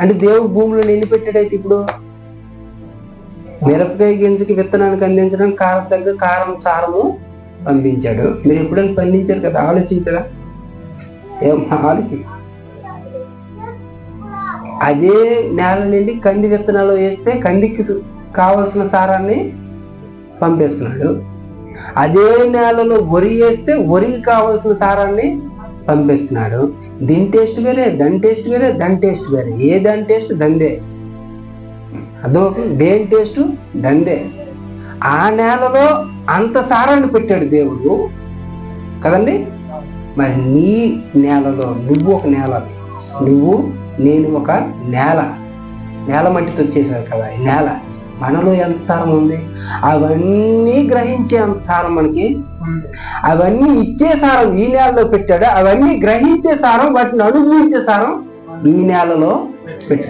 అంటే దేవుడు భూమిలో ఎన్ని పెట్టాడైతే ఇప్పుడు మిరపకాయ గింజకి విత్తనానికి అందించడం కారం తగ్గ కారం సారము పంపించాడు. మీరు ఎప్పుడైనా పండించారు కదా? ఆలోచించరా? ఏం ఆలోచి? అదే నేల నుండి కంది విత్తనాలు వేస్తే కందికి కావలసిన సారాన్ని పంపిస్తున్నాడు. అదే నేలలో వరి వేస్తే వరికి కావలసిన సారాన్ని పంపిస్తున్నాడు. దీని టేస్ట్ వేరే దాని టేస్ట్ వేరే దాని టేస్ట్ వేరే. ఏ దాని టేస్ట్? దందే. అదో దేని టేస్ట్? దందే. ఆ నేలలో అంత సారాన్ని పెట్టాడు దేవుడు. కదండి? మరి నీ నేలలో నువ్వు ఒక నేల. నువ్వు నేను ఒక నేల. నేల మట్టితో వచ్చేసాడు కదా ఈ నేల. మనలో ఎంత సారం ఉంది? అవన్నీ గ్రహించే అంత సారం మనకి ఉంది. అవన్నీ ఇచ్చే సారం ఈ నేలలో పెట్టాడు. అవన్నీ గ్రహించే సారం వాటిని అనుభవించే సారం ఈ నేలలో పెట్టాడు.